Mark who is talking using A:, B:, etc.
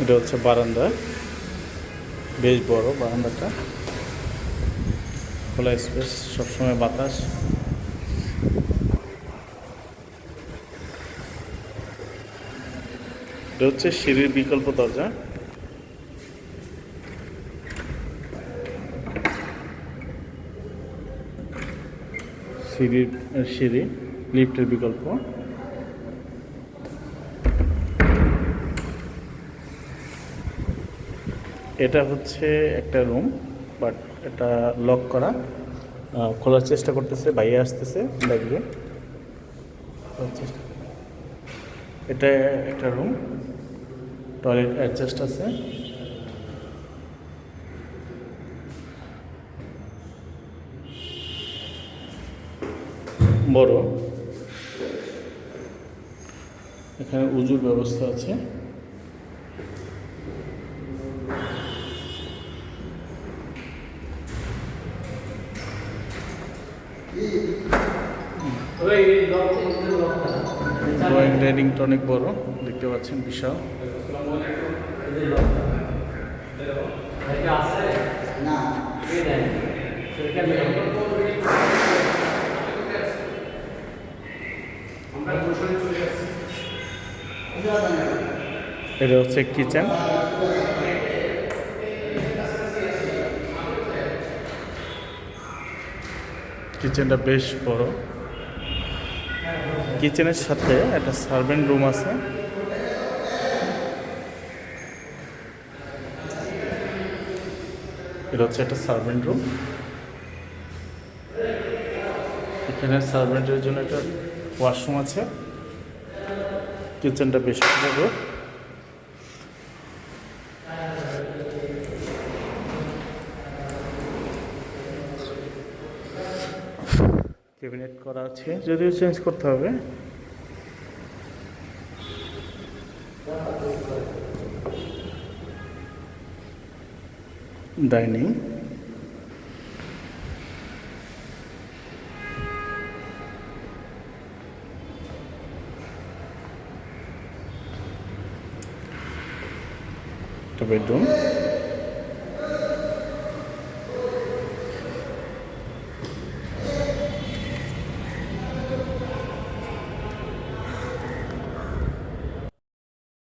A: এটা হচ্ছে বারান্দা। বেশ বড় বারান্দাটা। খোলা স্পেস সবসময় বাতাস। এটা হচ্ছে সিঁড়ির বিকল্প দরজা। সিঁড়ির, সিঁড়ি লিফটের বিকল্প। এটা হচ্ছে একটা রুম বাট এটা লক করা। খোলার চেষ্টা করতেছে, বাইরে আসতেছে লাগবে এটা একটা রুম টয়লেট অ্যাডজাস্ট আছে। বড়। এখানে উজুর ব্যবস্থা আছে। ড্রয়িং ডাইনিংটা অনেক বড় দেখতে পাচ্ছেন বিশাল। এটা হচ্ছে কিচেন কিচেনটা বেশ বড়। কিচেনের সাথে একটা সার্ভেন্ট রুম আছে। এটা হচ্ছে একটা সার্ভেন্ট রুম এখানে সার্ভেন্টের জন্য একটা ওয়াশরুম আছে। কিচেনটা বেশ বড়। ক্যাবিনেট করা আছে। যদিও চেঞ্জ করতে হবে। Dining bedroom